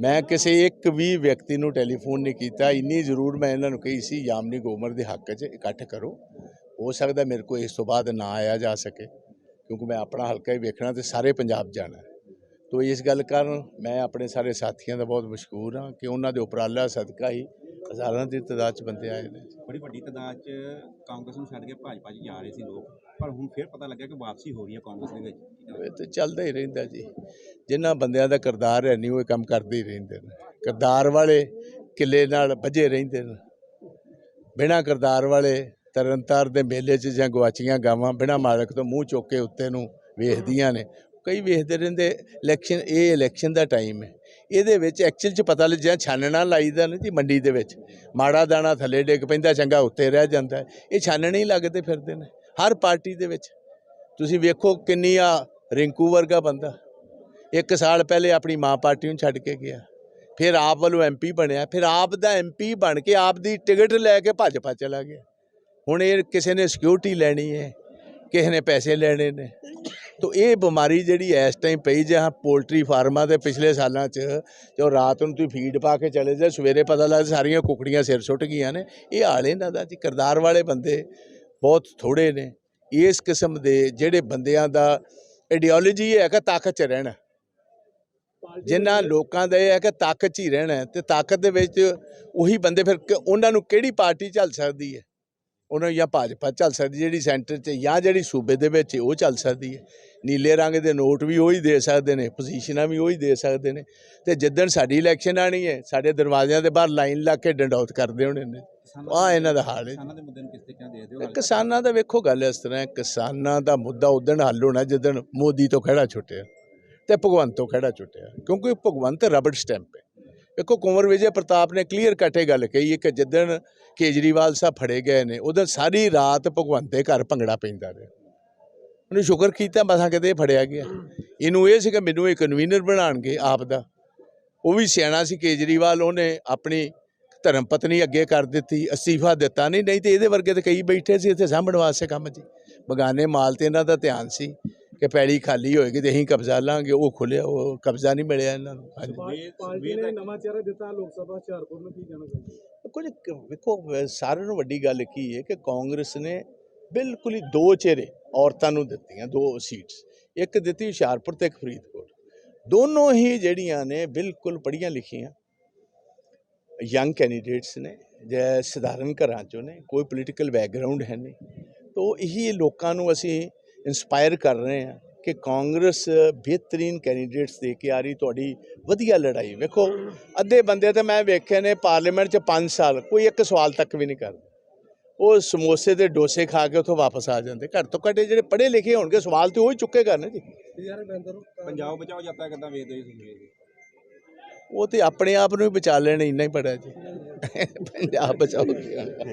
ਮੈਂ ਕਿਸੇ ਇੱਕ ਵੀ ਵਿਅਕਤੀ ਨੂੰ ਟੈਲੀਫੋਨ ਨਹੀਂ ਕੀਤਾ। ਇੰਨੀ ਜ਼ਰੂਰ ਮੈਂ ਇਹਨਾਂ ਨੂੰ ਕਹੀ ਸੀ, ਯਾਮਨੀ ਗੋਮਰ ਦੇ ਹੱਕ 'ਚ ਇਕੱਠ ਕਰੋ। ਹੋ ਸਕਦਾ ਮੇਰੇ ਕੋਲ ਇਸ ਤੋਂ ਬਾਅਦ ਨਾ ਆਇਆ ਜਾ ਸਕੇ, ਕਿਉਂਕਿ ਮੈਂ ਆਪਣਾ ਹਲਕਾ ਹੀ ਵੇਖਣਾ ਤੇ ਸਾਰੇ ਪੰਜਾਬ ਜਾਣਾ। ਤੋ ਇਸ ਗੱਲ ਕਾਰਨ ਮੈਂ ਆਪਣੇ ਸਾਰੇ ਸਾਥੀਆਂ ਦਾ ਬਹੁਤ ਮਸ਼ਕੂਰ ਹਾਂ ਕਿ ਉਹਨਾਂ ਦੇ ਉਪਰਾਲਾ ਸਦਕਾ ਹੀ ਹਜ਼ਾਰਾਂ ਦੀ ਤਾਦਾਦ 'ਚ ਬੰਦੇ ਆਏ ਨੇ। ਬੜੀ ਵੱਡੀ ਤਾਦਾਦ 'ਚ ਕਾਂਗਰਸ ਨੂੰ ਛੱਡ ਕੇ ਭਾਜਪਾ 'ਚ ਜਾ ਰਹੇ ਸੀ ਲੋਕ। ਪਰ ਹੁਣ ਫਿਰ ਪਤਾ ਲੱਗਿਆ ਕਿ ਵਾਪਸੀ ਹੋ ਰਹੀ ਹੈ ਕਾਂਗਰਸ ਦੇ ਵਿੱਚ। ਇਹ ਤੇ ਚੱਲਦਾ ਹੀ ਰਹਿੰਦਾ ਜੀ। ਜਿਨ੍ਹਾਂ ਬੰਦਿਆਂ ਦਾ ਕਿਰਦਾਰ ਹੈ ਨਹੀਂ ਉਹ ਇਹ ਕੰਮ ਕਰਦੇ ਹੀ ਰਹਿੰਦੇ ਨੇ। ਕਿਰਦਾਰ ਵਾਲੇ ਕਿਲੇ ਨਾਲ ਵੱਜੇ ਰਹਿੰਦੇ ਨੇ। ਬਿਨਾਂ ਕਿਰਦਾਰ ਵਾਲੇ ਤਰਨਤਾਰ ਦੇ ਮੇਲੇ 'ਚ ਜਾਂ ਗਵਾਚੀਆਂ ਗਾਵਾਂ ਬਿਨਾਂ ਮਾਲਕ ਤੋਂ ਮੂੰਹ ਚੁੱਕ ਕੇ ਉੱਤੇ ਨੂੰ ਵੇਖਦੀਆਂ ਨੇ। ਕਈ ਵੇਖਦੇ ਰਹਿੰਦੇ, ਇਲੈਕਸ਼ਨ, ਇਹ ਇਲੈਕਸ਼ਨ ਦਾ ਟਾਈਮ ਹੈ। ਇਹਦੇ ਵਿੱਚ ਐਕਚੁਅਲ 'ਚ ਪਤਾ ਲੱਗਿਆ ਛਾਨਣਾ ਲਾਈਦਾ ਨਾ ਜੀ ਮੰਡੀ ਦੇ ਵਿੱਚ। ਮਾੜਾ ਦਾਣਾ ਥੱਲੇ ਡਿੱਗ ਪੈਂਦਾ, ਚੰਗਾ ਉੱਤੇ ਰਹਿ ਜਾਂਦਾ। ਇਹ ਛਾਨਣੇ ਹੀ ਲੱਗਦੇ ਫਿਰਦੇ ਨੇ। ਹਰ ਪਾਰਟੀ ਦੇ ਵਿੱਚ। ਤੁਸੀਂ ਵੇਖੋ ਕਿੰਨੀ ਆ ਰਿੰਕੂ ਵਰਗਾ ਬੰਦਾ। ਇੱਕ ਸਾਲ ਪਹਿਲੇ ਆਪਣੀ ਮਾਂ ਪਾਰਟੀ ਨੂੰ ਛੱਡ ਕੇ ਗਿਆ। ਫਿਰ ਆਪ ਵੱਲੋਂ ਐਮਪੀ ਬਣਿਆ। ਫਿਰ ਆਪ ਦਾ ਐਮਪੀ ਬਣ ਕੇ ਆਪ ਦੀ ਟਿਕਟ ਲੈ ਕੇ ਭਾਜਪਾ ਚਲਾ ਗਿਆ। ਹੁਣ ਇਹ ਕਿਸੇ ਨੇ ਸਿਕਿਉਰਿਟੀ ਲੈਣੀ ਹੈ, ਕਿਸੇ ਨੇ ਪੈਸੇ ਲੈਣੇ ਨੇ। ਤੋ ਇਹ ਬਿਮਾਰੀ ਜਿਹੜੀ ਇਸ ਟਾਈਮ ਪਈ ਜਾਂ ਪੋਲਟਰੀ ਫਾਰਮਾਂ ਦੇ ਪਿਛਲੇ ਸਾਲਾਂ 'ਚ, ਜੋ ਰਾਤ ਨੂੰ ਤੁਸੀਂ ਫੀਡ ਪਾ ਕੇ ਚਲੇ ਜਾ ਸਵੇਰੇ ਪਤਾ ਲੱਗਦਾ ਸਾਰੀਆਂ ਕੁਕੜੀਆਂ ਸਿਰ ਸੁੱਟ ਗਈਆਂ ਨੇ। ਇਹ ਹਾਲ ਇਹਨਾਂ ਦਾ ਜੀ, ਕਿਰਦਾਰ ਵਾਲੇ ਬੰਦੇ ਬਹੁਤ ਥੋੜੇ ਨੇ। ਇਸ ਕਿਸਮ ਦੇ ਜਿਹੜੇ ਬੰਦਿਆਂ ਦਾ ਆਈਡੀਓਲੋਜੀ ਇਹ ਹੈ ਕਿ ਤਾਕਤ 'ਚ ਰਹਿਣਾ। ਜਿਨ੍ਹਾਂ ਲੋਕਾਂ ਦਾ ਇਹ ਹੈ ਕਿ ਤਾਕਤ 'ਚ ਹੀ ਰਹਿਣਾ ਹੈ ਤੇ ਤਾਕਤ ਦੇ ਵਿੱਚ ਉਹੀ ਬੰਦੇ ਫਿਰ ਉਹਨਾਂ ਨੂੰ ਕਿਹੜੀ ਪਾਰਟੀ ਚੱਲ ਸਕਦੀ ਹੈ? ਉਹਨਾਂ ਜਾਂ ਭਾਜਪਾ ਚੱਲ ਸਕਦੀ ਜਿਹੜੀ ਸੈਂਟਰ 'ਚ ਜਾਂ ਜਿਹੜੀ ਸੂਬੇ ਦੇ ਵਿੱਚ ਉਹ ਚੱਲ ਸਕਦੀ ਹੈ। ਨੀਲੇ ਰੰਗ ਦੇ ਨੋਟ ਵੀ ਉਹੀ ਦੇ ਸਕਦੇ ਨੇ ਪੋਜੀਸ਼ਨਾਂ ਵੀ ਉਹੀ ਦੇ ਸਕਦੇ ਨੇ। ਤੇ ਜਿੱਦਣ ਸਾਡੀ ਇਲੈਕਸ਼ਨ ਆਣੀ ਹੈ, ਸਾਡੇ ਦਰਵਾਜ਼ਿਆਂ ਦੇ ਬਾਹਰ ਲਾਈਨ ਲਾ ਕੇ ਡੰਡੌਤ ਕਰਦੇ ਹੋਣੇ ਨੇ। ਆ ਇਹਨਾਂ ਦਾ ਹਾਲ ਹੈ। ਕਿਸਾਨਾਂ ਦੇ ਮੁੱਦੇ ਨੂੰ ਕਿਸ ਤਰੀਕੇ ਨਾਲ ਦੇਖਦੇ ਹੋ ਇਹ ਕਿਸਾਨਾਂ ਦਾ ਵੇਖੋ ਗੱਲ ਇਸ ਤਰ੍ਹਾਂ ਹੈ ਕਿਸਾਨਾਂ ਦਾ ਮੁੱਦਾ ਉਦਣ ਹੱਲ ਹੋਣਾ ਜਦੋਂ ਮੋਦੀ ਤੋਂ ਖੜਾ ਛੁੱਟਿਆ ਤੇ ਭਗਵੰਤ ਤੋਂ ਖੜਾ ਛੁੱਟਿਆ ਕਿਉਂਕਿ ਭਗਵੰਤ ਰਬੜ ਸਟੈਂਪ ਹੈ। ਵੇਖੋ ਕੁੰਵਰ ਵਿਜੇ ਪ੍ਰਤਾਪ ਨੇ ਕਲੀਅਰ ਕੱਟੇ ਗੱਲ ਕਹੀ ਹੈ ਕਿ ਜਿੱਦਣ ਕੇਜਰੀਵਾਲ ਸਾਹਿਬ ਫੜੇ ਗਏ ਨੇ ਉਦੋਂ ਸਾਰੀ ਰਾਤ ਭਗਵੰਤ ਦੇ ਘਰ ਭੰਗੜਾ ਪੈਂਦਾ ਰਿਹਾ। ਉਹਨੇ ਸ਼ੁਕਰ ਕੀਤਾ ਮਸਾਂ ਕਿਤੇ ਇਹ ਫੜਿਆ ਗਿਆ। ਇਹਨੂੰ ਇਹ ਸੀ ਕਿ ਮੈਨੂੰ ਇਹ ਕਨਵੀਨਰ ਬਣਾਉਣਗੇ ਆਪ ਦਾ ਉਹ ਵੀ ਸਿਆਣਾ ਸੀ ਕੇਜਰੀਵਾਲ ਉਹਨੇ ਆਪਣੀ ਧਰਮ ਪਤਨੀ ਅੱਗੇ ਕਰ ਦਿੱਤੀ ਅਸਤੀਫਾ ਦਿੱਤਾ। ਨਹੀਂ ਨਹੀਂ ਤੇ ਇਹਦੇ ਵਰਗੇ ਤੇ ਕਈ ਬੈਠੇ ਸੀ ਇੱਥੇ ਸਾਂਭਣ ਵਾਸਤੇ ਕੰਮ ਜੀ। ਬਗਾਨੇ ਮਾਲ ਤੇ ਇਹਨਾਂ ਦਾ ਧਿਆਨ ਸੀ ਕਿ ਪੈੜੀ ਖਾਲੀ ਹੋਏਗੀ ਤੇ ਅਸੀਂ ਕਬਜ਼ਾ ਲਾਂਗੇ ਉਹ ਖੁੱਲਿਆ ਉਹ ਕਬਜ਼ਾ ਨਹੀਂ ਮਿਲਿਆ ਇਹਨਾਂ ਨੂੰ। ਪਾਰਟੀ ਨੇ ਨਵਾਂ ਚਿਹਰਾ ਦਿੱਤਾ ਲੋਕ ਸਭਾ ਹੁਸ਼ਿਆਰਪੁਰ ਨੂੰ ਕੀ ਕਹਿਣਾ ਚਾਹੁੰਦੇ? ਕੁਝ ਵੇਖੋ ਸਾਰਿਆਂ ਨੂੰ ਵੱਡੀ ਗੱਲ ਕੀ ਹੈ ਕਿ ਕਾਂਗਰਸ ਨੇ ਬਿਲਕੁਲ ਹੀ ਦੋ ਚਿਹਰੇ ਔਰਤਾਂ ਨੂੰ ਦਿੱਤੀਆਂ ਦੋ ਸੀਟਸ। ਇੱਕ ਦਿੱਤੀ ਹੁਸ਼ਿਆਰਪੁਰ ਤੇ ਇੱਕ ਫਰੀਦਕੋਟ। ਦੋਨੋਂ ਹੀ ਜਿਹੜੀਆਂ ਨੇ ਬਿਲਕੁਲ ਪੜ੍ਹੀਆਂ ਲਿਖੀਆਂ। ਯੰਗ ਕੈਂਡੀਡੇਟਸ ਨੇ, ਜੇ ਸਧਾਰਨ ਘਰਾਂ ਚੋਂ ਨੇ, ਕੋਈ ਪੋਲੀਟੀਕਲ ਬੈਕਗ੍ਰਾਉਂਡ ਹੈ ਨਹੀਂ, ਤੋ ਇਹੀ ਲੋਕਾਂ ਨੂੰ ਅਸੀਂ ਇਨਸਪਾਇਰ ਕਰ ਰਹੇ ਹਾਂ ਕਿ ਕਾਂਗਰਸ ਬਿਹਤਰੀਨ ਕੈਂਡੀਡੇਟਸ ਦੇ ਕੇ ਆ ਰਹੀ ਤੁਹਾਡੀ ਵਧੀਆ ਲੜਾਈ। ਵੇਖੋ, ਅੱਧੇ ਬੰਦੇ ਤਾਂ ਮੈਂ ਵੇਖੇ ਨੇ ਪਾਰਲੀਮੈਂਟ 'ਚ 5 ਸਾਲ, ਕੋਈ ਇੱਕ ਸਵਾਲ ਤੱਕ ਵੀ ਨਹੀਂ ਕਰਦਾ। ਉਹ ਸਮੋਸੇ ਤੇ ਡੋਸੇ ਖਾ ਕੇ ਉੱਥੋਂ ਵਾਪਸ ਆ ਜਾਂਦੇ। ਘੱਟ ਤੋਂ ਘੱਟ ਇਹ ਜਿਹੜੇ ਪੜ੍ਹੇ ਲਿਖੇ ਹੋਣਗੇ, ਸਵਾਲ ਤੇ ਉਹ ਹੀ ਚੁੱਕੇ ਨਾ ਜੀ। ਯਾਰ ਪੰਜਾਬ ਬਚਾਓ ਯਾਤਰਾ ਕਿੱਦਾਂ ਵੇਖਦੇ ਜੀ ਉਹ ਤੇ ਆਪਣੇ ਆਪ ਨੂੰ ਵੀ ਬਚਾ ਲੈਣਾ ਇੰਨਾ ਹੀ ਬੜਾ ਜੀ। ਪੰਜਾਬ ਬਚਾਓ।